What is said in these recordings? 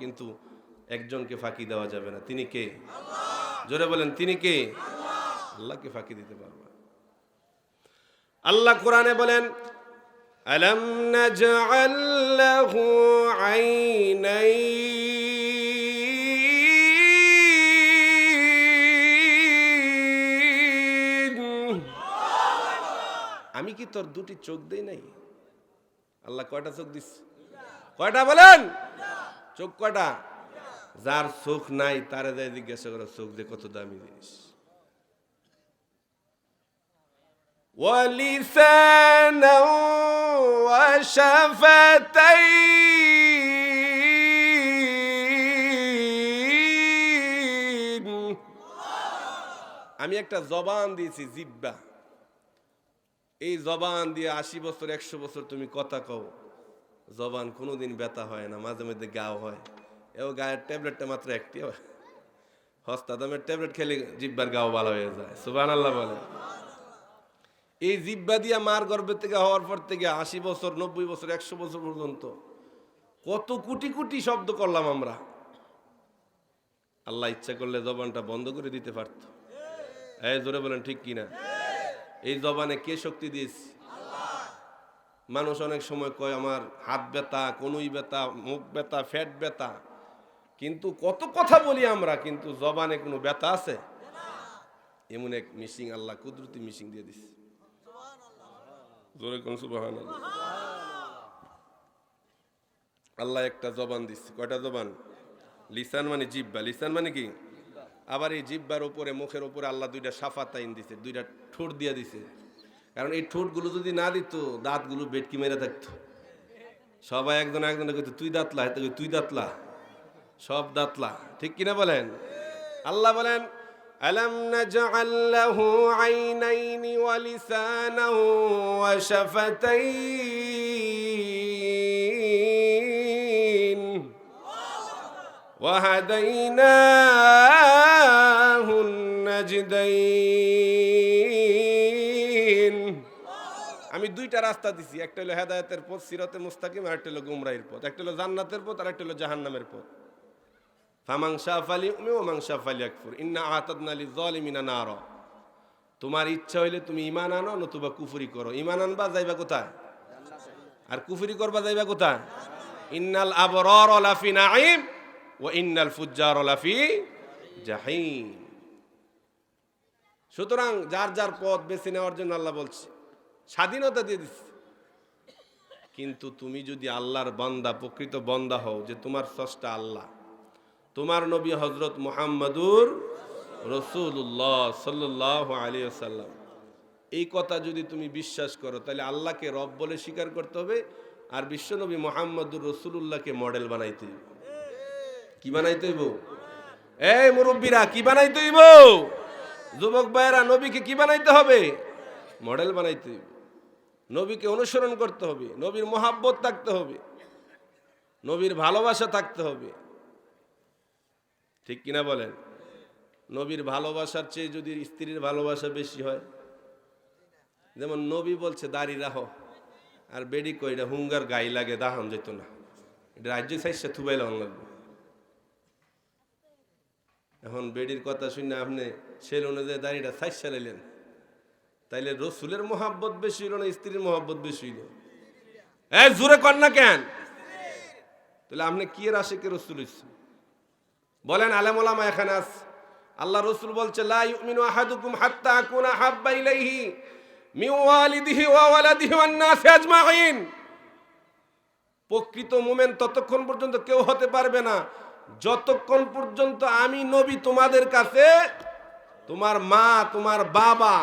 কিন্তু একজনকে ফাঁকি দেওয়া যাবে না। তিনি কে? জোরে বলেন, তিনি কে? আল্লাহকে ফাঁকি দিতে পারবে। আল্লাহ কোরআনে বলেন আইনাইন। আমি কি তোর দুটি চোখ দেই নাই? আল্লাহ কয়টা চোখ দিস? কয়টা বলেন? চোখ কয়টা যার চোখ নাই তারে যায় জিজ্ঞাসা করো চোখ দিয়ে কত দামি জিনিস ولسانا وشفتين আমি একটা জবান দিয়েছি জিব্বা এই জবান দিয়ে আশি বছর একশো বছর তুমি কথা কও জবান কোনোদিন ব্যথা হয় না, মাঝে মধ্যে গাও হয়। এও গায়ের ট্যাবলেটটা মাত্র একটি হস্তা দামের ট্যাবলেট খেলে জিব্বার গাও ভালো হয়ে যায় সুবান আল্লাহ বলে। এই জিব্বা দিয়া মার গর্ভের থেকে হওয়ার পর থেকে আশি বছর, নব্বই বছর, একশো বছর পর্যন্ত কত কোটি কোটি শব্দ করলাম আমরা। আল্লাহ ইচ্ছা করলে জবানটা বন্ধ করে দিতে পারত। এই জোরে বলেন ঠিক কিনা? এই জবানে কে শক্তি দিয়েছি? মানুষ অনেক সময় কয়, আমার হাত ব্যথা, কনুই ব্যথা, মুখ ব্যথা, ফ্যাট ব্যথা। কিন্তু কত কথা বলি আমরা, কিন্তু জবানে কোনো ব্যথা আছে? এমন এক মিশিং আল্লাহ কুদরতি মিশিং দিয়ে দিস জোরে কোন আল্লাহ একটা জবান দিস কয়টা জবান? লিসান মানে জিব্বা লিসান মানে কি? আবার এই জিব্বার উপরে, মুখের উপরে আল্লাহ দুইটা সাফা তাইন দিছে, দুইটা ঠোঁট দিয়া দিছে। কারণ এই ঠোঁটগুলো যদি না দিত দাঁতগুলো বেটকি মেরে থাকতো সবাই একজন একজনে কইতো তুই দাঁতলা এতে কই, তুই দাঁতলা সব দাঁতলা ঠিক কিনা বলেন আল্লাহ বলেন ألم نجعل له عينين ولسانا وشفتين وهديناه النجدين দুইটা রাস্তা দিছি, একটা হলো হেদায়েতের পথ, সিরাতে মুস্তাকিম আর একটা হলো গুমরাহির পথ। একটা হলো জান্নাতের পথ আর একটা হলো জাহান্নামের পথ। ফামাং শাফালি উমি ও মাং শাফালি আকফুর ইন্না আহাতাদনা লিযালিমিনা নার। তোমার ইচ্ছা হইলে তুমি ইমান আনো, নতুবা কুফরি করো। ইমান আনবা, যাইবা কোথায়? আর কুফরি করবা, যাইবা কোথায়? ইন্নাল আবরার লাফি নাঈম ওয়া ইন্নাল ফুজ্জার লাফি জাহিম। সুতরাং যার যার পথ বেছে নেওয়ার জন্য আল্লাহ বলছে স্বাধীনতা দিয়ে দিচ্ছে। কিন্তু তুমি যদি আল্লাহর বান্দা, প্রকৃত বন্দা হও যে তোমার স্রষ্টা আল্লাহ, তোমার নবী হজরত মোহাম্মদুর রসুল্লাহ সাল্লাহ আলী সাল্লাম এই কথা যদি তুমি বিশ্বাস করো, তাহলে আল্লাহকে রব বলে স্বীকার করতে হবে আর বিশ্বনবী মোহাম্মদুর রসুল্লাহকে মডেল বানাইতে কি বানাইতে হইব? এই মুরব্বীরা, কি বানাইতে হইব? যুবক ভাইয়েরা, নবীকে কি বানাইতে হবে? মডেল বানাইতে হইব। নবীকে অনুসরণ করতে হবে, নবীর মহাব্বত থাকতে হবে, নবীর ভালোবাসা থাকতে হবে। ঠিক কিনা বলেন? নবীর ভালোবাসার চেয়ে যদি স্ত্রীর ভালোবাসা বেশি হয়, যেমন নবী বলছে, দাড়ি রাহ আর বেডি কইরা হুঙ্গার গাই লাগে, দাহন যেত না। এটা রাজ্য সাইসে থুবাইলে লাগবে। এখন বেডির কথা শুনে আপনি সেল অনুযায়ী দাড়িটা সাইজ চালাইলেন তাইলে রসুলের মোহাব্বত বেশি হইল না স্ত্রীর মোহাব্বত বেশি হইল? এ, জোরে কর না কেন? তাহলে আপনি কি এর আশিকে রসুল হইছে বলেন, আলেম ওলামা এখানে আস আল্লাহ রসুল বলছে, লা ইউমিনু আহাদুকুম হাত্তা আকুনা হাব্বা ইলাইহি মিন ওয়ালিদিহি ওয়া ওয়ালাদিহি ওয়ান আজমাইন। প্রকৃত মুমেন ততক্ষণ পর্যন্ত কেউ হতে পারবে না। যতক্ষণ পর্যন্ত আমি নবী তোমাদের কাছে, তোমার মা, তোমার বাবা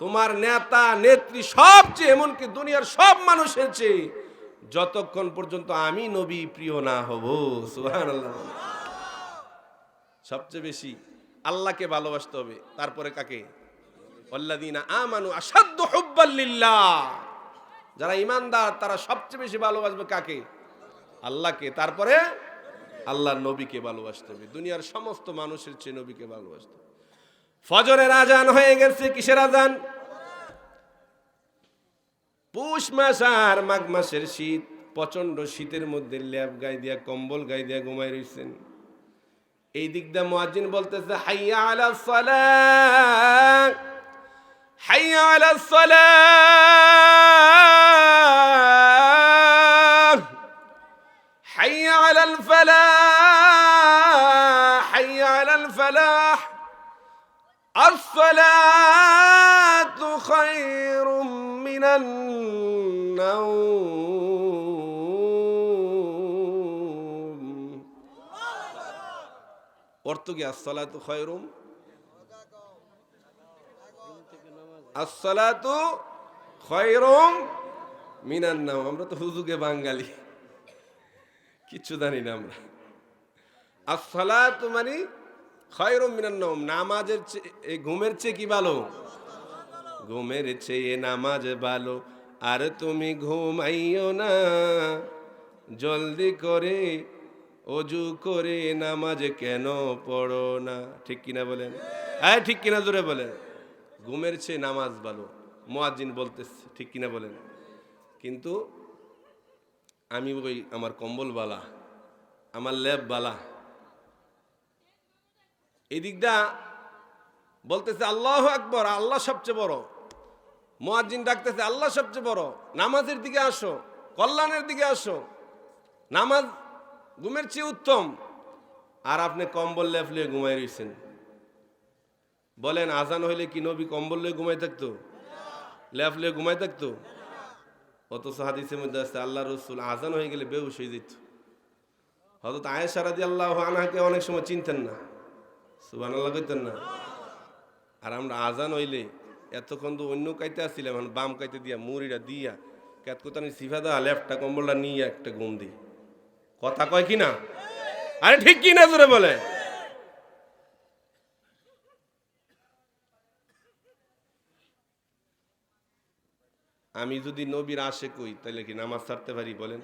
তোমার নেতা, নেত্রী সবচেয়ে এমনকি দুনিয়ার সব মানুষের চেয়ে যতক্ষণ পর্যন্ত আমি নবী প্রিয় না হব। সবচেয়ে বেশি আল্লাহকে ভালোবাসতে হবে। তারপরে কাকে? আমানু যারা ইমানদার, তারা সবচেয়ে বেশি ভালোবাসবে কাকে? আল্লাহকে। তারপরে আল্লাহর নবীকে ভালোবাসতে হবে। দুনিয়ার সমস্ত মানুষের চেয়ে নবীকে ভালোবাসতে হবে। ফজরের আজান হয়ে গেছে, কিসের আজান? পুষ মাস আর মাঘ মাসের শীত, প্রচণ্ড শীতের মধ্যে ল্যাব গায়ে দিয়া, কম্বল গায়ে দিয়া ঘুমাই রইছেন। এই দিক দিয়ে মুয়াজ্জিন বলতেছে, হাইয়া আলা সালাহ হাইয়া আলা সালাহ হাইয়া আলাল ফালাহ হাইয়া আলাল ফালাহ الصلاة خير من النوم অর্থ কি আসসালাতু খয়রুম আসসালাতু খয়রুম মিনান নাম আমরা তো হুজুগে বাঙালি কিচ্ছু জানি না আমরা আসসালাতু মানে খয়রুম মিনান নাম নামাজের চেয়ে ঘুমের চেয়ে কি ভালো? ঘুমের চেয়ে নামাজ ভালো। আর তুমি ঘুমাইও না, জলদি করে অজু করে নামাজ কেন পড়ো না? ঠিক কিনা বলেন? হ্যাঁ ঠিক কিনা জোরে বলেন। ঘুমের চেয়ে নামাজ ভালো। মোয়াজিন বলতেছে, ঠিক কিনা বলেন? কিন্তু আমি ওই আমার কম্বল বালা আমার ল্যাব বালা এই দিকটা বলতেছে, আল্লাহ আকবর, আল্লাহ সবচেয়ে বড়। মোয়াজ্জিন ডাকতেছে, আল্লাহ সবচেয়ে বড়। নামাজের দিকে আসো, কল্যাণের দিকে আসো। নামাজ ঘুমের চেয়ে উত্তম। আর আপনি কম্বল লেফলে ঘুমাই রয়েছেন বলেন, আজান হইলে কি নবী কম্বল লয়ে ঘুমাই থাকতো? লেফলে ঘুমাই থাকতো? অথচ হাদিসের মধ্যে আছে, আল্লাহ রসুল আজান হয়ে গেলে বেহুশ হয়ে যেত। হয়তো আয়েশা রাদি আল্লাহ আনাকে অনেক সময় চিনতেন না। সুবান আল্লাহ কইতেন না। আর আমরা আজান হইলে এতক্ষণ তো অন্য কাইতে আসছিলাম, এখন বাম কাইতে দিয়া, মুড়িটা দিয়া কেত কোথানি সিফাদা লেফটটা কম্বলটা নিয়ে একটা ঘুম দিই। কথা কয় কি না আরে ঠিক কি না জোরে বলে? আমি যদি নবীর আশে কই তাহলে কি নামাজ ছাড়তে পারি বলেন?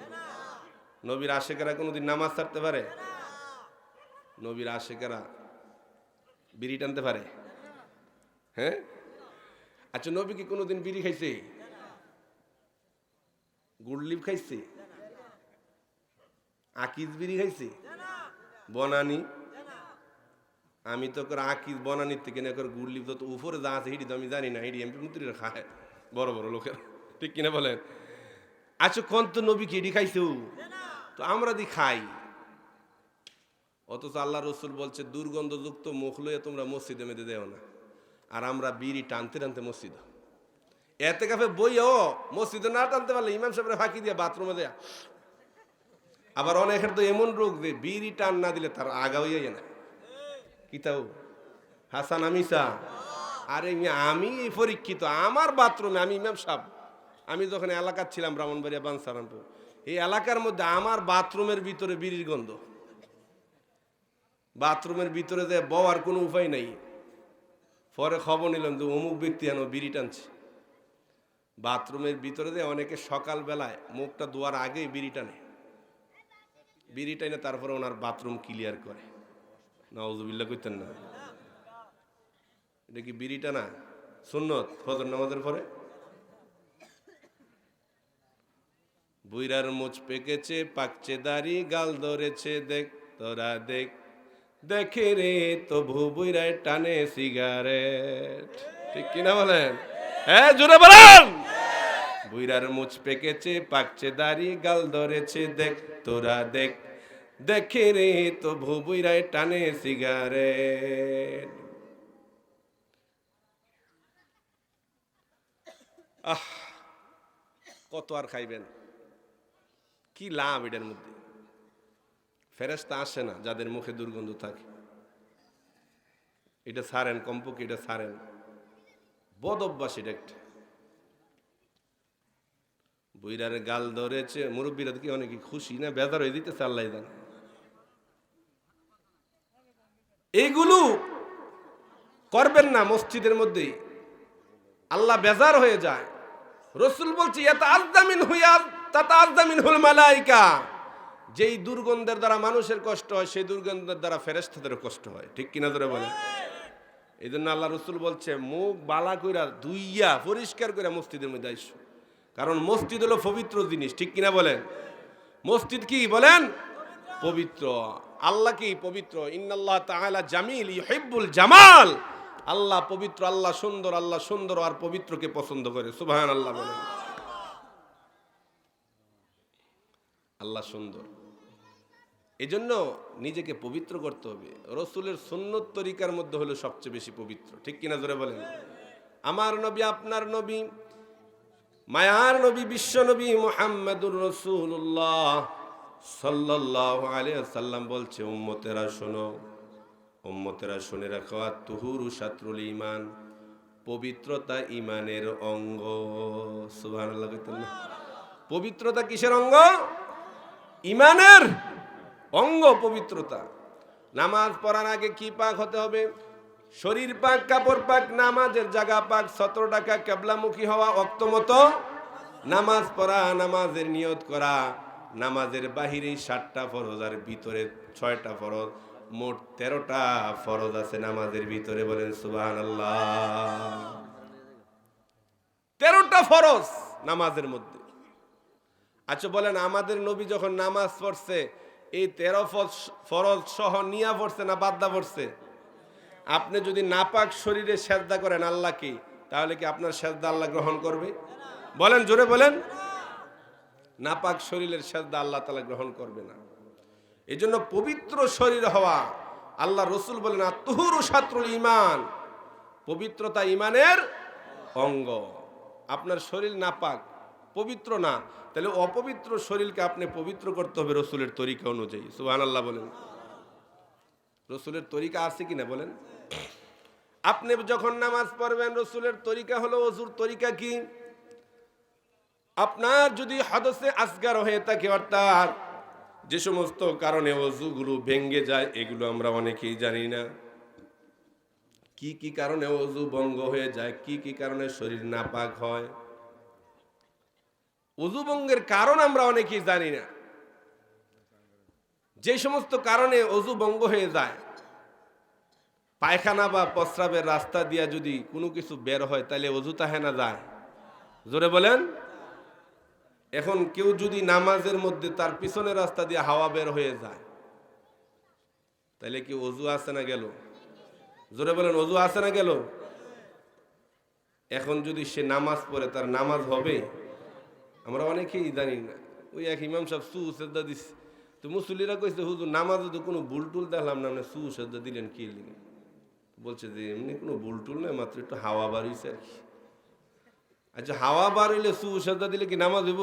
নবীর আশেকেরা কোনোদিন নামাজ ছাড়তে পারে? নবীর আশেকেরা বিড়ি টানতে পারে। হ্যাঁ? আচ্ছা নবী কি কোনোদিন বিড়ি খাইছে? গুড়লিপ খাইছে? আকিজ বিড়ি খাইছে? বনানি? আমি তো করে আকিজ বনানির থেকে না করে গুড়লিপ তো উপরে যা আছে হিডি তো আমি জানি না হিডি এমপি মন্ত্রীরা খায়। বড় বড় লোকের। ঠিক কিনা বলেন? আচ্ছা কোন তো নবী কি এডি খাইছে তো আমরা দি খাই। অথচ আল্লাহ রসুল বলছে, দুর্গন্ধযুক্ত মুখ লইয়া তোমরা মসজিদে মেদে দেও না। আর আমরা বিড়ি টানতে টানতে মসজিদ এতে কাফে বইও মসজিদে না টানতে পারলে ইমাম সাহেবের ফাঁকি দিয়ে বাথরুমে দেয়া। আবার অনেকের তো এমন রোগ যে বিড়ি টান না দিলে তার আগা হইয়া যায় না। কি তাও? হাসান আমিসা আরে আমি পরীক্ষিত, আমার বাথরুমে আমি ইমাম সাহেব। আমি যখন এলাকার ছিলাম ব্রাহ্মণবাড়িয়া বানসারামপুর, এই এলাকার মধ্যে আমার বাথরুমের ভিতরে বিড়ির গন্ধ। বাথরুমের ভিতরে যে বওয়ার কোনো উপায় নাই। পরে খবর নিলাম যে অমুক ব্যক্তি যেন বিড়ি টানছে। বাথরুমের ভিতরে যে অনেকে সকালবেলায় মুখটা ধোয়ার আগেই বিড়ি টানে। বিড়ি টানে তারপরে ওনার বাথরুম ক্লিয়ার করে। নওয়াজুবিল্লা করতেন না। এটা কি বিড়ি টানা? সুন্নত? ফজর নামাজের পরে? বুইরার মুচ পেকেছে, পাকছে দাড়ি, গাল ধরেছে, দেখ, তোরা দেখ। দেখে রে তো বুইরায় টানে সিগারেট। ঠিক কিনা বলেন? হ্যাঁ জোরে বলেন! বুইরার মুচ পেকেছে, পাকছে দাড়ি, গাল ধরেছে, দেখ, তোরা দেখ। দেখে রে তো বুইরায় টানে সিগারেট। আহ, কত আর খাইবেন? কি লাভ এটার মধ্যে? ফেরেস্তা আসে না, যাদের মুখে দুর্গন্ধ থাকে। এটা সারেন কম্পকে এটা সারেন। বদ অভ্যাস এটা একটা। বইরার গাল ধরেছে, মুরব্বীরা কি অনেকে খুশি না? বেজার হয়ে দিতেছে, আল্লাহ জান। এইগুলো করবেন না মসজিদের মধ্যেই। আল্লাহ বেজার হয়ে যায়। রসুল বলছে এত আজদামিন হইয়া তাতা আজদামিন হল মালাইকা। যেই দুর্গন্ধের দ্বারা মানুষের কষ্ট হয়, সেই দুর্গন্ধের দ্বারা ফেরেস্তাদেরও কষ্ট হয়। ঠিক কিনা ধরে বলে এই জন্য আল্লাহ রসুল বলছে, মুখ বালা কইরা ধুইয়া, পরিষ্কার করে মসজিদের মধ্যে আইসো। কারণ মসজিদ হলো পবিত্র জিনিস, ঠিক কিনা বলেন? মসজিদ কি, বলেন? পবিত্র। আল্লাহ কি পবিত্র? ইন্নাল্লাহ তাআলা জামিল, ইউহিব্বুল জামাল। আল্লাহ পবিত্র, আল্লাহ সুন্দর আল্লাহ সুন্দর আর পবিত্রকে পছন্দ করে। সুবহানাল্লাহ বলেন। আল্লাহ সুন্দর। এজন্য নিজেকে পবিত্র করতে হবে। রসুলের সুন্নত তরিকার মধ্যে হলো সবচেয়ে বেশি পবিত্র। ঠিক কিনা জোরে বলেন? আমার নবী, আপনার নবী, মায়ার নবী, বিশ্ব নবী মোহাম্মদুর রসুল্লাহ সাল্লাহ বলছে, উম্মতেরা শোনো, উম্মতেরা শুনে রাখো, আর তুহুরু সাত্রুল ইমান পবিত্রতা ইমানের অঙ্গ। পবিত্রতা কিসের অঙ্গ? ইমানের অঙ্গ পবিত্রতা। নামাজ পড়ার আগে কি পাক হতে হবে? শরীর পাক, কাপড় পাক, নামাজের জায়গা পাক, সতেরো টাকা কেবলামুখী হওয়া অক্তমত নামাজ পড়া, নামাজের নিয়ত করা, নামাজের বাহিরে সাতটা ফরজ আর ভিতরে ছয়টা ফরজ। মোট তেরোটা ফরজ আছে নামাজের ভিতরে বলেন সুবাহ তেরোটা ফরজ নামাজের মধ্যে। আচ্ছা বলেন, আমাদের নবী যখন নামাজ পড়ছে, এই তেরো ফরজ সহ নিয়া পড়ছে না বাদ্দা পড়ছে? আপনি যদি নাপাক শরীরে সেজদা করেন আল্লাহকে তাহলে কি আপনার সেজদা আল্লাহ গ্রহণ করবে? বলেন, জোরে বলেন। নাপাক শরীরের সেজদা আল্লাহ তালা গ্রহণ করবে না। এই জন্য পবিত্র শরীর হওয়া, আল্লাহ রসুল বলেন আত্মহুর সাত্রুল ইমান পবিত্রতা ইমানের অঙ্গ। আপনার শরীর নাপাক পবিত্র না, তাহলে অপবিত্র শরীরকে আপনি পবিত্র করতে হবে রসুলের তরিকা অনুযায়ী। সুহান আল্লাহ বলেন। রসুলের তরিকা আছে কি না বলেন? আপনি যখন নামাজ পড়বেন, রসুলের তরিকা হলো অজুর তরিকা কি? আপনার যদি হদসে আসগার হয়ে থাকে, অর্থাৎ যে সমস্ত কারণে অজুগুলো ভেঙ্গে যায়, এগুলো আমরা অনেকেই জানি না। কি কি কারণে অজু ভঙ্গ হয়ে যায়, কি কি কারণে শরীর নাপাক হয়? অজু ভঙ্গের কারণ আমরা অনেকেই জানি না। যে সমস্ত কারণে অজু ভঙ্গ হয়ে যায়। পায়খানা বা প্রস্রাবের রাস্তা দিয়া যদি কোনো কিছু বের হয়, তাহলে অজু তাহে না যায়। জোরে বলেন? এখন কেউ যদি নামাজের মধ্যে তার পিছনের রাস্তা দিয়ে হাওয়া বের হয়ে যায়, তাহলে কি অজু আছে না গেল? জোরে বলেন, অজু আছে না গেল? এখন যদি সে নামাজ পড়ে, তার নামাজ হবে? আমরা অনেকেই জানি না। ওই এক ইমাম সাহেব সু শ্রদ্ধা দিস তো মুসল্লিরা কইছে, হুজুর, নামাজে তো কোনো ভুল টুল দেখলাম না। আপনি সু শ্রদ্ধা দিলেন কি লিখেন বলছে যে, এমনি কোনো ভুল টুল নয় মাত্র একটু হাওয়া বার হয়েছে আর কি। আচ্ছা হাওয়া বার হইলে সু শ্রদ্ধা দিলে কি নামাজ হইব?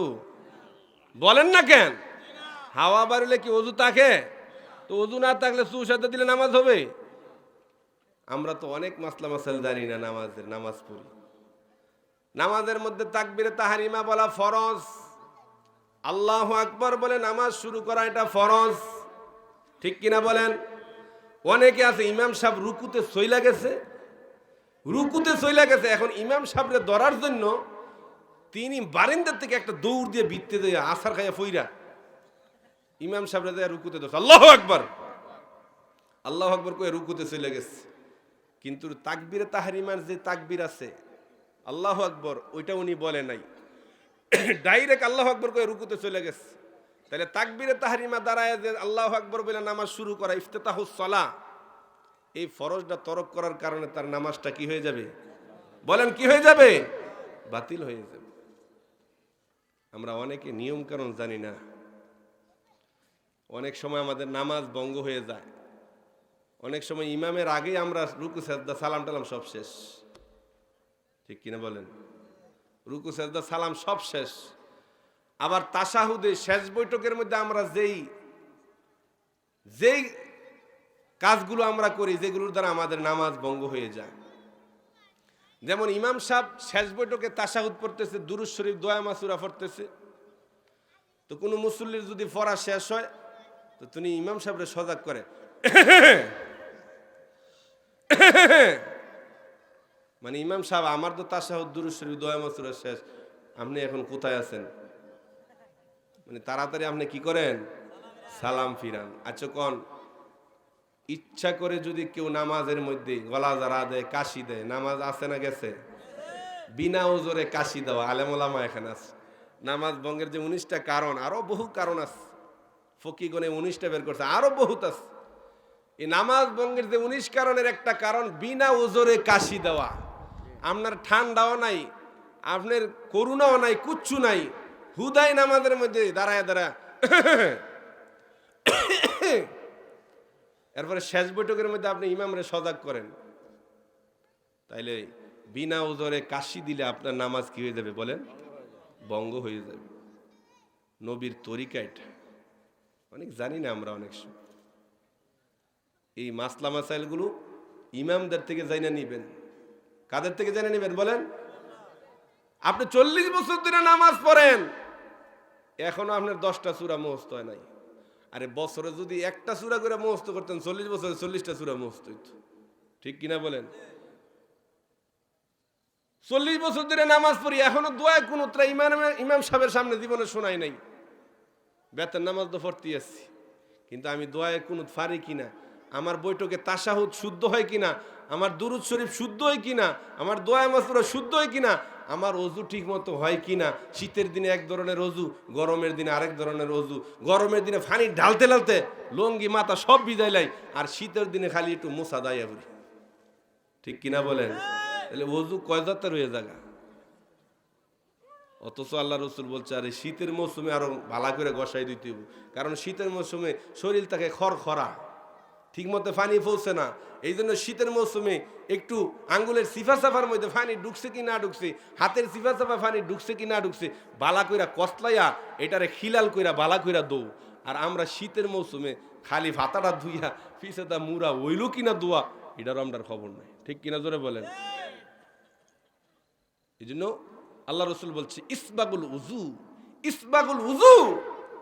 বলেন না কেন? হাওয়া বার হইলে কি অজু থাকে? তো অজু না থাকলে সু শ্রদ্ধা দিলে নামাজ হবে? আমরা তো অনেক মাসলা মাসাল জানি না নামাজের, নামাজ পড়ি। নামাজের মধ্যে তাকবিরে তাহারিমা বলা ফরজ। আল্লাহ আকবর বলে নামাজ শুরু করা এটা ফরজ। ঠিক কিনা বলেন? অনেকে আছে, ইমাম সাহেব রুকুতে সইলা গেছে। রুকুতে সইলা গেছে, এখন ইমাম সাহেবরে ধরার জন্য তিনি বারিন্দার থেকে একটা দৌড় দিয়ে বিত্তে দিয়ে আসার খাইয়া ফইরা ইমাম সাহেবরে দেয় রুকুতে দোষ আল্লাহ আকবর! আল্লাহ আকবর কয়ে রুকুতে চলে গেছে। কিন্তু তাকবিরে তাহারিমার যে তাকবির আছে আল্লাহ আকবর, ওইটা উনি বলে নাই। ডাইরেক্ট আল্লাহ আকবর করে রুকুতে চলে গেছে। তাহলে তাকবিরে তাহারিমা দাঁড়ায় যে আল্লাহ আকবর বলে নামাজ শুরু করা ইফতেতাহুসলা এই ফরজটা তরক করার কারণে তার নামাজটা কি হয়ে যাবে? বলেন, কি হয়ে যাবে? বাতিল হয়ে যাবে। আমরা অনেকে নিয়ম কারণ জানি না। অনেক সময় আমাদের নামাজ ভঙ্গ হয়ে যায়। অনেক সময় ইমামের আগেই আমরা রুকু সেদ্দা সালাম টালাম সব শেষ। ঠিক কিনা বলেন রুকু সেজদা সালাম সব শেষ আবার তাসাহুদে শেষ বৈঠকের মধ্যে আমরা যেই যেই কাজগুলো আমরা করি যেগুলোর দ্বারা আমাদের নামাজ ভঙ্গ হয়ে যায় যেমন ইমাম সাহেব শেষ বৈঠকে তাসাহুদ পড়তেছে দুরুজ শরীফ দোয়া মাসুরা পড়তেছে তো কোনো মুসল্লির যদি পড়া শেষ হয় তো তিনি ইমাম সাহেবরে সজাগ করে মানে ইমাম সাহেব, আমার তো তাসাহুদ দুরুজ শরীফ, দোয়া মাসুরা শেষ। আপনি এখন কোথায় আছেন? মানে তাড়াতাড়ি আপনি কি করেন? সালাম ফিরান। আচ্ছা কন? ইচ্ছা করে যদি কেউ নামাজের মধ্যে গলা জারা দেয়, কাশি দেয়, নামাজ আছে না গেছে? বিনা ওজোরে কাশি দেওয়া আলেমোলামা এখানে আছে। নামাজ ভঙ্গের যে উনিশটা কারণ, আরও বহু কারণ আছে। ফকিগণে উনিশটা বের করছে, আরও বহুত আছে। এই নামাজ ভঙ্গের যে উনিশ কারণের একটা কারণ, বিনা ওজোরে কাশি দেওয়া। আপনার ঠান্ডাও নাই, আপনার করুণাও নাই, কুচ্ছু নাই। হুদাই নামাজের মধ্যে দাঁড়ায় দাঁড়া এরপরে শেষ বৈঠকের মধ্যে আপনি ইমামরে সজাগ করেন। তাইলে বিনা ওজরে কাশি দিলে আপনার নামাজ কি হয়ে যাবে বলেন? বঙ্গ হয়ে যাবে। নবীর তরিকা এটা। অনেক জানি না আমরা অনেক সময়। এই মাসলা মাসাইলগুলো ইমামদের থেকে জাইনা নিবেন। কাদের থেকে জেনে নেবেন বলেন? আপনি চল্লিশ বছর ধরে নামাজ পড়েন, এখনও আপনার দশটা চূড়া মুহস্ত হয় নাই। আরে বছরে যদি একটা চূড়া করে মুহস্ত করতেন, চল্লিশ বছরে চল্লিশটা চূড়া মুহস্ত হইত। ঠিক কিনা বলেন? চল্লিশ বছর ধরে নামাজ পড়ি, এখনও দোয়া কোন ইমাম ইমাম সাহেবের সামনে জীবনে শোনাই নাই। বেতন নামাজ তো পড়তে আসছি। কিন্তু আমি দোয়ায় কোন ফারি কিনা? আমার বৈঠকে তাসাহুদ শুদ্ধ হয় কিনা? আমার দুরুদ শরীফ শুদ্ধ হয় কিনা? আমার দোয়া মাসুরা শুদ্ধ হয় কিনা? আমার অজু ঠিক মতো হয় কি না শীতের দিনে এক ধরনের অজু, গরমের দিনে আরেক ধরনের অজু, গরমের দিনে ফানি ঢালতে ঢালতে লঙ্গি, মাথা সব ভিজাই লাই, আর শীতের দিনে খালি একটু মোসা দাইয়া করি। ঠিক কিনা বলেন? তাহলে অজু কয় রয়ে জায়গা অথচ আল্লাহ রসুল বলছে, আরে, শীতের মৌসুমে আরও ভালো করে গসাই দিতে কারণ শীতের মৌসুমে শরীর তাকে খড় খরা ঠিক মতো পানি পৌঁছে না। এই জন্য শীতের মৌসুমে একটু আঙ্গুলের সিফা সাফার মধ্যে পানি ঢুকছে কি না ঢুকছে, হাতের সিফা সাফা পানি ঢুকছে কি না ঢুকছে, বালা কইরা কসলাইয়া এটারে খিলাল কইরা বালা কইরা দৌ আর আমরা শীতের মৌসুমে খালি ভাতাটা ধুইয়া পিছেটা মুরা ওইল কিনা দোয়া, এটারও আমরা খবর নাই। ঠিক কিনা জোরে বলেন? এই জন্য আল্লাহ রসুল বলছে, ইসবাগুল উজু ইসবাগুল উজু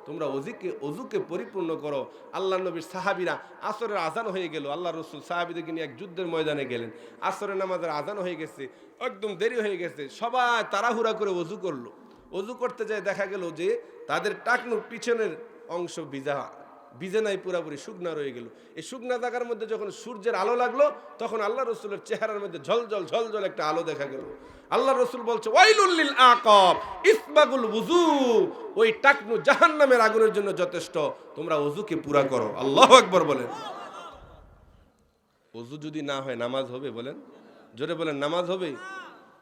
তোমরা অজুকে অজুকে পরিপূর্ণ করো। আল্লাহ নবীর সাহাবিরা আসরের আজান হয়ে গেল। আল্লাহ রসুল সাহাবিদেরকে নিয়ে এক যুদ্ধের ময়দানে গেলেন। আসরের নামাজের আজান হয়ে গেছে, একদম দেরি হয়ে গেছে। সবাই তাড়াহুড়া করে অজু করল। অজু করতে যায় দেখা গেল যে তাদের টাকনুর পিছনের অংশ ভিজা। ভিজে নাই পুরাপুরি শুকনা রয়ে গেল। এই শুকনা জায়গার মধ্যে যখন সূর্যের আলো লাগল, তখন আল্লাহ রসুলের চেহারার মধ্যে ঝলঝল ঝলঝল একটা আলো দেখা গেল। আল্লাহ রসুল বলছে ওয়াইলুল্লিল আকাব ইসবাগুল বুজু ওই টাকনু জাহান্নামের আগুনের জন্য যথেষ্ট। তোমরা ওযুকে পুরা করো। আল্লাহ একবার বলেন। ওযু যদি না হয় নামাজ হবে বলেন। জোরে বলেন, নামাজ হবে?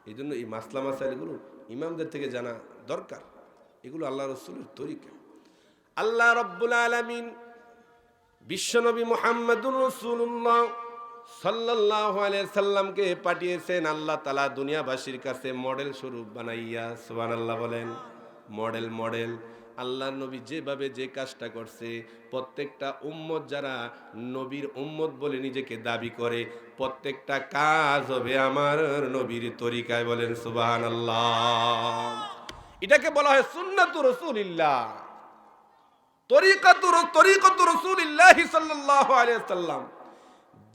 এই জন্য এই মাসলা মাসাইলগুলো ইমামদের থেকে জানা দরকার। এগুলো আল্লাহ রসুলের তরিকা। আল্লাহ রব্বুল আলমিন বিশ্বনবী মোহাম্মদুর রসুল্লাহ সাল্লাহ সাল্লামকে পাঠিয়েছেন। আল্লাহ তালা দুনিয়াবাসীর কাছে মডেল স্বরূপ বানাইয়া সোহান আল্লাহ বলেন, মডেল মডেল। আল্লাহ নবী যেভাবে যে কাজটা করছে, প্রত্যেকটা উম্মত যারা নবীর উম্মত বলে নিজেকে দাবি করে, প্রত্যেকটা কাজ হবে আমার নবীর তরিকায় বলেন সুবাহান আল্লাহ এটাকে বলা হয় সুন্নাতু রসুলিল্লাহ। তরিকাতুর তরিকতু রসুলিল্লাহি সাল্লাল্লাহু আলাইহি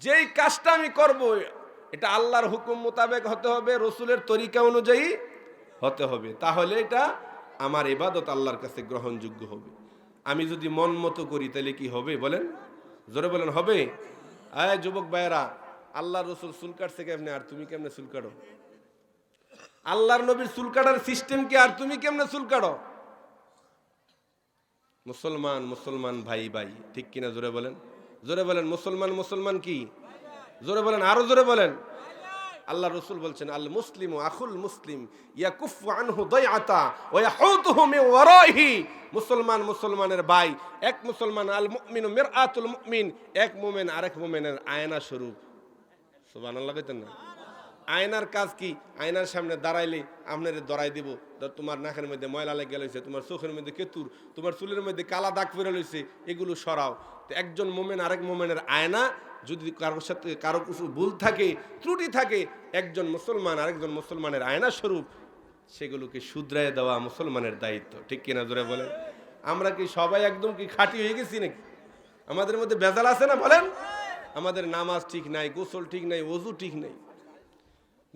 যেই কাজটা আমি করব, এটা আল্লাহর হুকুম মোতাবেক হতে হবে, রসুলের তরিকা অনুযায়ী হতে হবে। তাহলে এটা আমার ইবাদত আল্লাহর কাছে গ্রহণযোগ্য হবে। আমি যদি মন মতো করি, তাহলে কি হবে বলেন? জোরে বলেন, হবে? আয় যুবক ভাইয়েরা, আল্লাহ রসুল চুল কাটছে কেমনে? আর তুমি কেমনে চুল কাটো? আল্লাহর নবীর চুল কাটার সিস্টেম কি? আর তুমি কেমনে চুল কাটো? মুসলমান মুসলমান ভাই ভাই। ঠিক কিনা জোরে বলেন? জোরে বলেন, মুসলমান মুসলমান কি? জোরে বলেন, আরও জোরে বলেন। আল্লাহ রসুল বলছেন, আল মুসলিম আখুল মুসলিম ইয়াকুফু আনহু দয়াতা ওয়া ইয়াহুতুহু মিন ওয়ারাইহি। মুসলমান, মুসলমানের ভাই, এক মুসলমান, আল মুমিনু মিরআতুল মুমিন, এক মুমিন আরেক মুমিনের আয়না স্বরূপ। সুবহানাল্লাহ কইতেন না? আয়নার কাজ কি? আয়নার সামনে দাঁড়াইলে আপনার দড়াই দিব। তোমার নাকের মধ্যে ময়লা লেগে লইছে তোমার চোখের মধ্যে কেতুর, তোমার চুলের মধ্যে কালা দাগ ফেরে লইছে এগুলো সরাও। তো একজন মোমেন আরেক মোমেনের আয়না, যদি কারোর সাথে কারও কিছু ভুল থাকে, ত্রুটি থাকে, একজন মুসলমান আরেকজন মুসলমানের আয়না স্বরূপ, সেগুলোকে শুধরায় দেওয়া মুসলমানের দায়িত্ব। ঠিক কিনা জোরে বলেন? আমরা কি সবাই একদম কি খাঁটি হয়ে গেছি নাকি? আমাদের মধ্যে বেজাল আছে না বলেন? আমাদের নামাজ ঠিক নাই, গোসল ঠিক নাই ওজু ঠিক নাই।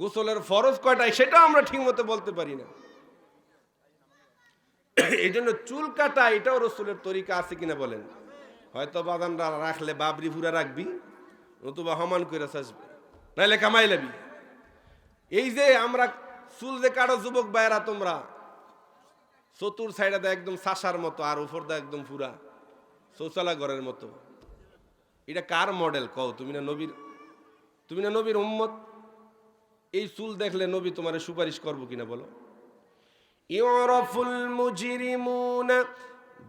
গোসলের ফরজ কয়টাই সেটা আমরা ঠিক মতো বলতে পারি না। এই জন্য চুল কাটা, এটাও রসুলের তরিকা আছে কিনা বলেন। হয়তো বাদানরা রাখলে বাবরি ফুরা রাখবি, নতুবা হমান করে সাজবে, নাইলে কামাই লাবি। এই যে আমরা চুল যে কাটো যুবক বাইরা তোমরা, চতুর সাইডে একদম সাসার মতো আর উপর দা একদম পুরা শৌচালা ঘরের মতো। এটা কার মডেল কও? তুমি না নবীর তুমি না নবীর উম্মত? এই চুল দেখলে নবী তোমার সুপারিশ করব কিনা বলো? ইউরাফুল মুজরিমুনা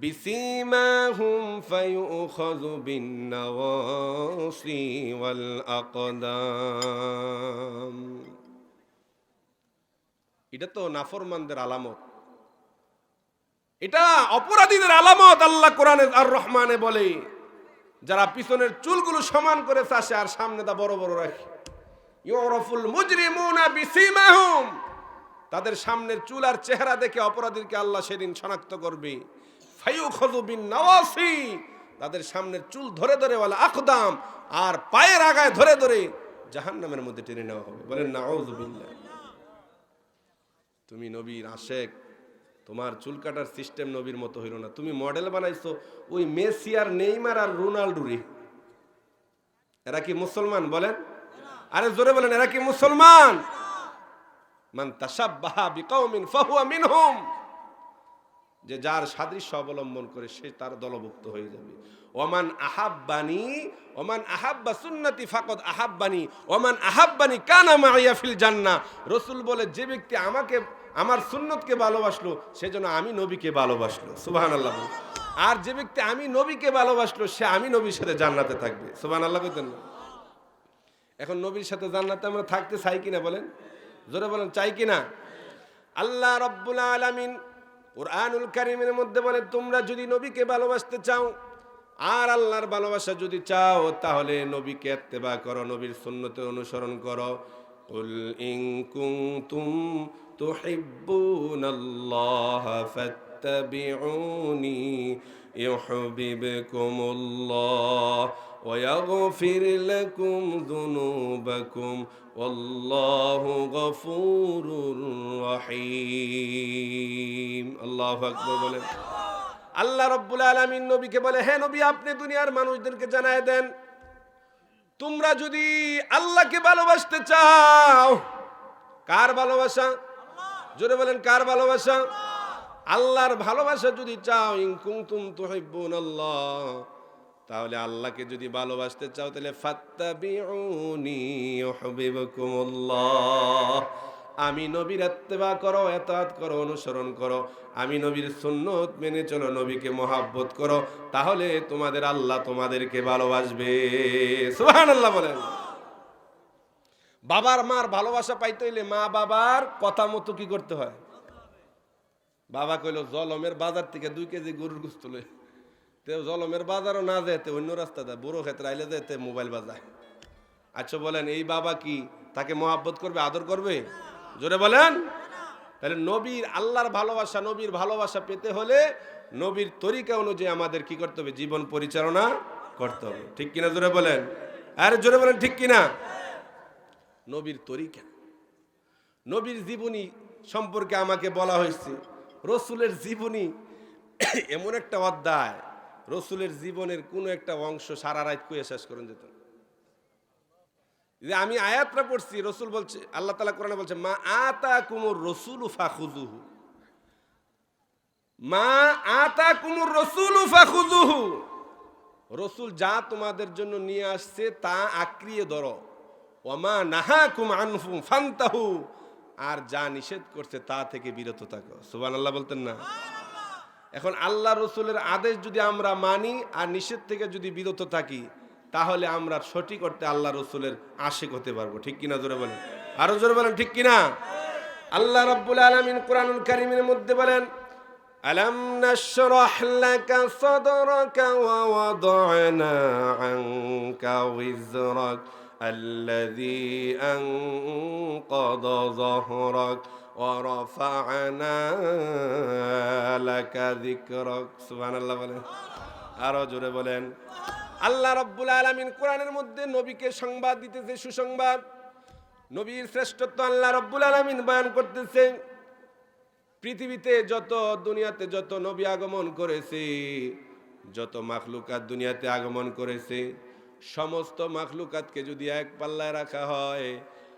বিসিমাহুম ফায়ুখাযু বিন-নাওয়াসি ওয়াল আকদাম এটা তো নাফরমানদের আলামত। এটা অপরাধীদের আলামত, আল্লাহ কোরআনে আর রহমানে বলে, যারা পিছনের চুলগুলো সমান করে চাষে আর সামনে তা বড় বড় রাখে। ইউরফুল মুজরিমুনা বিসিমাহুম। তাদের সামনের চুল আর চেহারা দেখে অপরাধীকে আল্লাহ সেদিন শনাক্ত করবে। ফায়ুখাযু বিন নাওয়াসি তাদের সামনের চুল ধরে ধরে বলে আকদাম। আর পায়ের আগায় ধরে ধরে জাহান্নামের মধ্যে টেনে নেওয়া হবে। বলেন নাউযুবিল্লাহ তুমি নবীর আশেক। তোমার চুল কাটার সিস্টেম নবীর মতো হইল না। তুমি মডেল বানাইছো ওই মেসি আর নেইমার আর রোনাল্ডোরে এরা কি মুসলমান? বলেন। আরে জোরে বলেন, এরা কি মুসলমান? মান যে যার সাদৃশ্য অবলম্বন করে সে তার দলভুক্ত হয়ে যাবে। ওমান আহাব্বানি, ওমান আহাব্বা সুন্নতি ফাকত আহাব্বানি, ওমান আহাব্বানি কানা মাইয়া ফিল রসুল বলে, যে ব্যক্তি আমাকে, আমার সুন্নতকে ভালোবাসলো সেজন্য আমি নবীকে ভালোবাসলো। সুবহানাল্লাহ বলে। আর যে ব্যক্তি আমি নবীকে ভালোবাসলো, সে আমি নবীর সাথে জান্নাতে থাকবে। সুবহানাল্লাহ কইতেন না। এখন নবীর সাথে জান্নাতে আমরা থাকতে চাই কিনা বলেন? জোরে বলেন, চাই কিনা? আল্লাহ রব্বুল আলামিন কোরআনুল কারিমের মধ্যে বলে তোমরা যদি নবীকে ভালোবাসতে চাও, আর আল্লাহর ভালোবাসা যদি চাও, তাহলে নবীকে এত্তেবা করো, নবীর সুন্নতে অনুসরণ করো। কুল ইন কুনতুম তুহিব্বুনাল্লাহ ফাত্তাবিউনি ইউহিব্বুকুমুল্লাহ। ويغفر لكم ذنوبكم والله غفور رحيم الله আকবার বলেন আল্লাহ রব্বুল আলামিন নবীকে বলে হে নবী আপনি দুনিয়ার মানুষদেরকে জানায় দেন তোমরা যদি আল্লাহকে ভালোবাসতে চাও কার ভালোবাসা জোরে বলেন কার ভালোবাসা আল্লাহর ভালোবাসা যদি চাও ইনকুম তুম তুহিব্বুন আল্লাহ তাহলে আল্লাহকে যদি ভালোবাসতে চাও, তাহলে ফাত্তাবিউনি ইউহিব্বুকুমুল্লাহ। আমি নবীর এত্তেবা করো, এতাত করো, অনুসরণ করো। আমি নবীর সুন্নত মেনে চলো, নবীকে মহাব্বত করো। তাহলে তোমাদের আল্লাহ তোমাদেরকে ভালোবাসবে। সুবহানাল্লাহ বলেন। বাবার মার ভালোবাসা পাইতে হইলে মা বাবার কথা মতো কি করতে হয়? বাবা কইল, জলমের বাজার থেকে দুই কেজি গরুর গুস্ত লই তে জলমের বাজারও না যেতে, অন্য রাস্তা দেয়, বুড়ো ক্ষেত্রে আইলে যেতে মোবাইল বাজায় আচ্ছা বলেন, এই বাবা কি তাকে মহাব্বত করবে, আদর করবে? জোরে বলেন। তাহলে নবীর আল্লাহর ভালোবাসা, নবীর ভালোবাসা পেতে হলে নবীর তরিকা অনুযায়ী আমাদের কি করতে হবে? জীবন পরিচালনা করতে হবে। ঠিক কিনা জোরে বলেন? আরে জোরে বলেন, ঠিক কিনা? নবীর তরিকা। নবীর জীবনী সম্পর্কে আমাকে বলা হয়েছে, রসুলের জীবনী এমন একটা অধ্যায় রসুলের জীবনের কোনো একটা অংশ সারা রাত কুয়ে শেষ করেন যেত যে আমি আয়াতটা পড়ছি, রসুল বলছে, আল্লাহ তালা কোরআনে বলছে, মা আতা কুমুর রসুল ফাখুজুহু মা আতা কুমুর রসুল ফাখুজুহু রসুল যা তোমাদের জন্য নিয়ে আসছে, তা আক্রিয়ে ধরো। ওমা নাহা কুম আনফুম ফান্তাহু। আর যা নিষেধ করছে, তা থেকে বিরত থাকো। সুবান আল্লাহ বলতেন না। এখন আল্লাহ রসুলের আদেশ যদি আমরা মানি আর নিষেধ থেকে যদি বিরত থাকি তাহলে আমরা সঠিক করতে আল্লাহ রসুলের আশেক হতে পারবো ঠিক কিনা জোরে বলেন আরো জোরে বলেন ঠিক কিনা আল্লাহ রব্বুল আলমিন কোরআনুল কারিমের মধ্যে বলেন ألم نشرح لك صدرك ووضعنا عنك وزرك الذي أنقض ظهرك ورفعنا لك ذكرك سبحان الله বলেন আরো জোরে বলেন আল্লাহ রব্বুল আলামিন কোরআনের মধ্যে নবীকে সংবাদ দিতেছে সুসংবাদ নবীর শ্রেষ্ঠত্ব আল্লাহ রব্বুল আলামিন বয়ান করতেছে পৃথিবীতে যত দুনিয়াতে যত নবী আগমন করেছে যত মাখলুকাত দুনিয়াতে আগমন করেছে সমস্ত মাখলুকাতকে যদি এক পাল্লায় রাখা হয়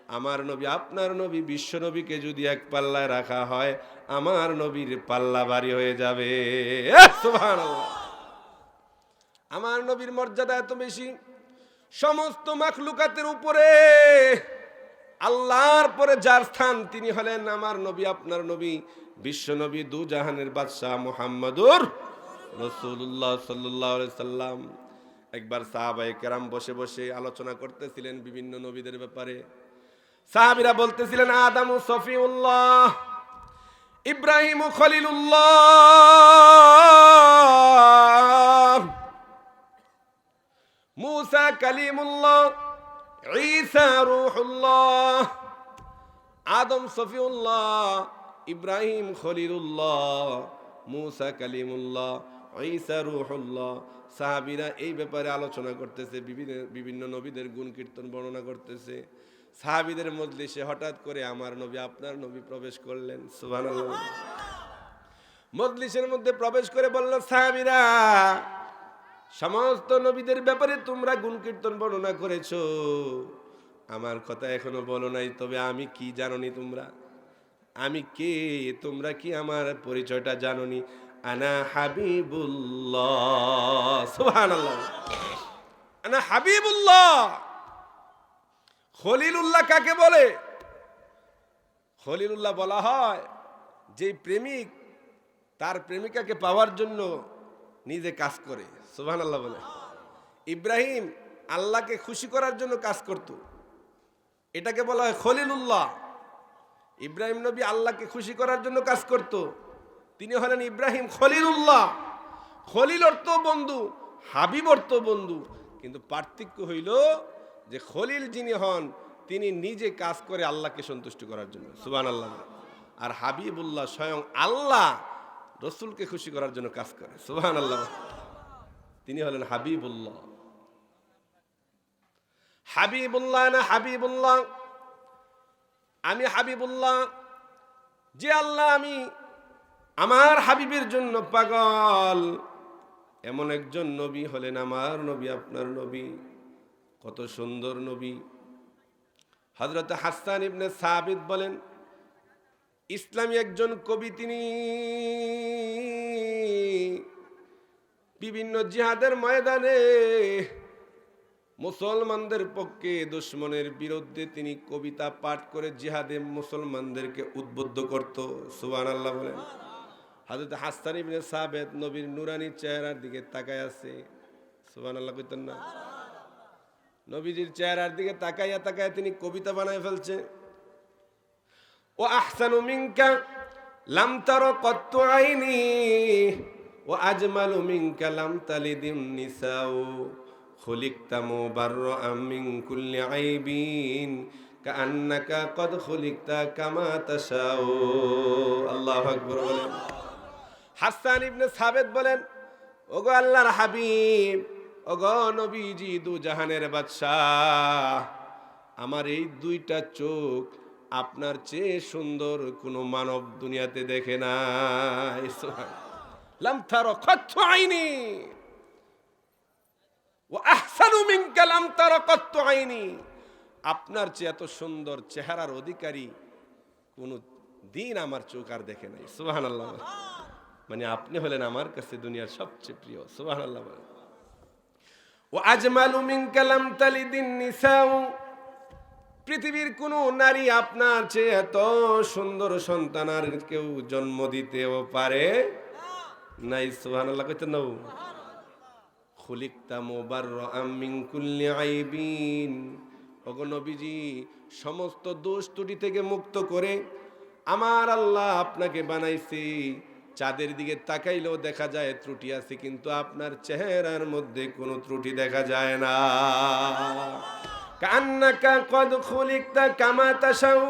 আমার নবী, আপনার নবী, বিশ্ব নবীকে যদি এক পাল্লায় রাখা হয়, আমার নবীর পাল্লা বাড়ি হয়ে যাবে। আমার নবীর মর্যাদা এত বেশি। সমস্ত মাখলুকাতের উপরে, আল্লাহর পরে যার স্থান, তিনি হলেন আমার নবী, আপনার নবী, বিশ্ব নবী, দু জাহানের বাদশাহ মোহাম্মদুর রসুল্লাহ সাল্লাহ সাল্লাম। একবার সাহাবাই কেরাম বসে বসে আলোচনা করতেছিলেন বিভিন্ন নবীদের ব্যাপারে। সাহাবিরা বলতেছিলেন, আদাম ও সফিউল্লাহ, ইব্রাহিম খলিলুল্লাহ, মুসা কালিমুল্লাহ, ঈসা রূহুল্লাহ, আদম সফিউল্লাহ, ইব্রাহিম খলিলুল্লাহ, মুসা কালিমুল্লাহ, ঈসা রূহুল্লাহ। সাহাবীরা এই ব্যাপারে আলোচনা করতেছে, বিভিন্ন বিভিন্ন নবীদের গুণ কীর্তন বর্ণনা করতেছে। সাহাবীদের মজলিসে হঠাৎ করে আমার নবী, আপনার নবী প্রবেশ করলেন, সুবহানাল্লাহ। মজলিসের মধ্যে প্রবেশ করে বলল, সাহাবীরা, সমস্ত নবীদের ব্যাপারে তোমরা গুণ কীর্তন বর্ণনা করেছ। আমার কথা এখনও বলো নাই, তবে আমি কি জাননি তোমরা? আমি কে? তোমরা কি আমার পরিচয়টা জাননি? আনা হাবিবুল্লাহ। সুবহানাল্লাহ। আনা হাবিবুল্লাহ। খলিলুল্লাহ কাকে বলে? খলিলুল্লাহ বলা হয়, যে প্রেমিক, তার প্রেমিকাকে পাওয়ার জন্য নিজে কাজ করে। সুবহান আল্লাহ বলে। ইব্রাহিম আল্লাহকে খুশি করার জন্য কাজ করত। এটাকে বলা হয় খলিলুল্লাহ। ইব্রাহিম নবী আল্লাহকে খুশি করার জন্য কাজ করত। তিনি হলেন ইব্রাহিম খলিলুল্লাহ। খলিল অর্থ বন্ধু, হাবিব অর্থ বন্ধু। কিন্তু পার্থক্য হইল যে খলিল যিনি হন, তিনি নিজে কাজ করে আল্লাহকে সন্তুষ্ট করার জন্য। সুবান আল্লাহ আর হাবিবুল্লাহ স্বয়ং আল্লাহ রসুলকে খুশি করার জন্য কাজ করে। সুবান আল্লাহ তিনি হলেন হাবিবুল্লাহ। হাবিবুল্লাহ না হাবিবুল্লাহ? আমি হাবিবুল্লাহ। যে আল্লাহ আমি, আমার হাবিবের জন্য পাগল। এমন একজন নবী হলেন আমার নবী, আপনার নবী। কত সুন্দর নবী। হজরত হাসান ইবনে সাবিদ বলেন, ইসলামী একজন কবি তিনি। বিভিন্ন জিহাদের ময়দানে মুসলমানদের পক্ষে দুশ্মনের বিরুদ্ধে তিনি কবিতা পাঠ করে জিহাদে মুসলমানদেরকে উদ্বুদ্ধ করত সুবান আল্লাহ বলেন। হাজরত হাসান ইবনে নবীর নুরানি চেহারার দিকে তাকায় আছে সুবান আল্লাহ কইতেন না। নবীজির চেহারার দিকে তাকাইয়া তাকায় তিনি কবিতা বানায় ফেলছে। ও আহসানু মিনকা, লাম তার আইনি, ও আজমালু মিনকা লাম তালিদিন নিসাউ, খুলিকতা মুবাররাআম মিন কুল্লি আইবিন, কাআন্নাকা কদ খুলিকতা কামা তাশাউ। আল্লাহু আকবার বলেন। হাসান ইবনে সাবেদ বলেন, ওগো আল্লাহর হাবিব ওগো নবীজি দু জাহানের বাদশাহ, আমার এই দুইটা চোখ আপনার চেয়ে সুন্দর, কোনো মানব দুনিয়াতে দেখে থারো আইনি। আইনি। আপনার চেয়ে এত সুন্দর চেহারার অধিকারী কোনো দিন আমার চোখ আর দেখে নাই। আল্লাহ মানে আপনি হলেন আমার কাছে দুনিয়ার সবচেয়ে প্রিয়। সুবাহান আল্লাহ ও আজমালু মিনকা লাম তালিদিন নিসাউ। পৃথিবীর কোনো নারী আপনার চেয়ে এত সুন্দর সন্তান আর কেউ জন্ম দিতেও পারে নাই সুহান আল্লাহ কইতে নৌ খুলিকতা মোবার আমিন কুল্লি আইবিন। ওগো নবীজি সমস্ত দোষ ত্রুটি থেকে মুক্ত করে আমার আল্লাহ আপনাকে বানাইছি। চাঁদের দিকে তাকাইলেও দেখা যায় ত্রুটি আছে, কিন্তু আপনার চেহারার মধ্যে কোনো ত্রুটি দেখা যায় না। কান্নাকা কদ খুলিকতা কামা তাসাউ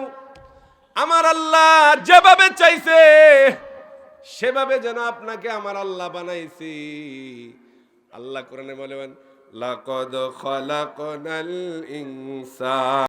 আমার আল্লাহ যেভাবে চাইছে, সেভাবে যেন আপনাকে আমার আল্লাহ বানাইছি। আল্লাহ কোরআনে বলেন লাকদ খলাকনাল ইনসান